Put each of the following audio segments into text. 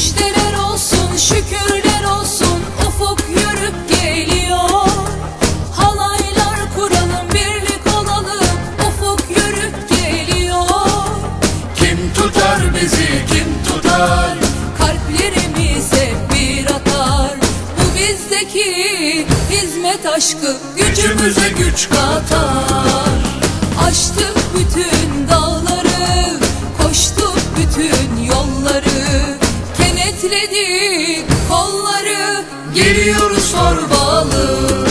Müjdeler olsun, şükürler olsun, ufuk yörüp geliyor. Halaylar kuralım, birlik olalım, ufuk yörüp geliyor. Kim tutar bizi, kim tutar? Kalplerimiz hep bir atar. Bu bizdeki hizmet aşkı gücümüze güç katar. Açtı Kenetledik kolları Geliyoruz torbalı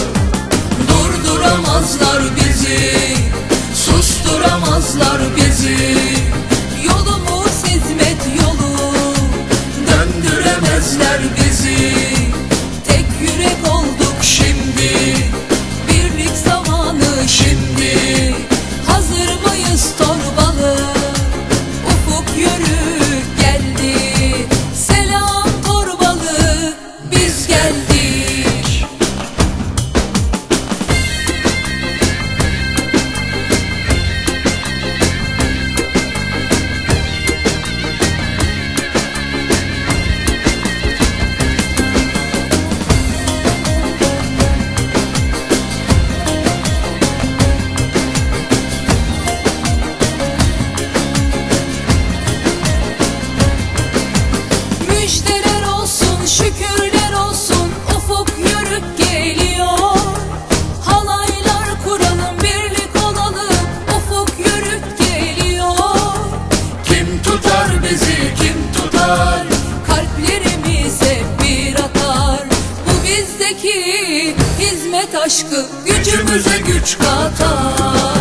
hizmet aşkı gücümüze güç katar.